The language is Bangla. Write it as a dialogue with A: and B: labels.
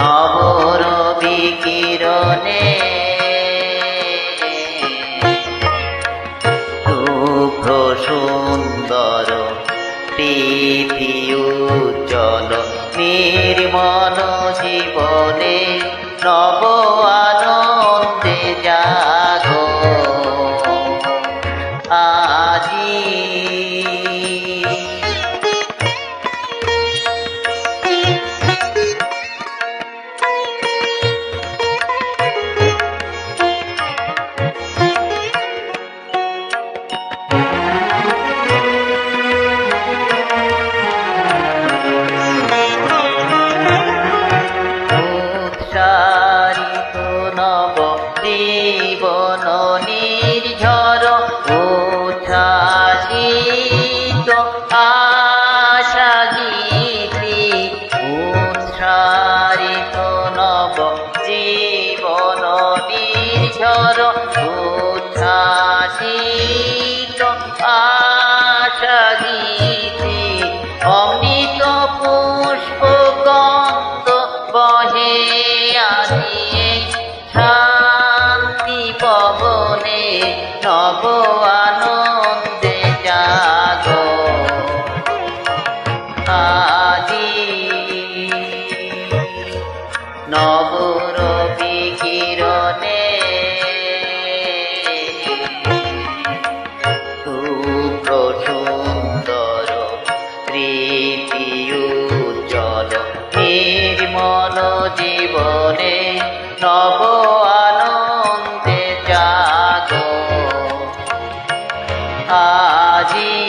A: নবরবি কিরণে। শুভ্র সুন্দর প্রীতি উজ্জ্বল নির্মল জীবনে নব নির্ঝর উচ্ছ্বাসিত আশা গীতি, অমৃত পুষ্প গন্ধ বহে আসিয়ে শান্তি পবনে নব আনন্দে জাগো। আজি নবরবি জীবনে নব আনন্দে জাগো। আজি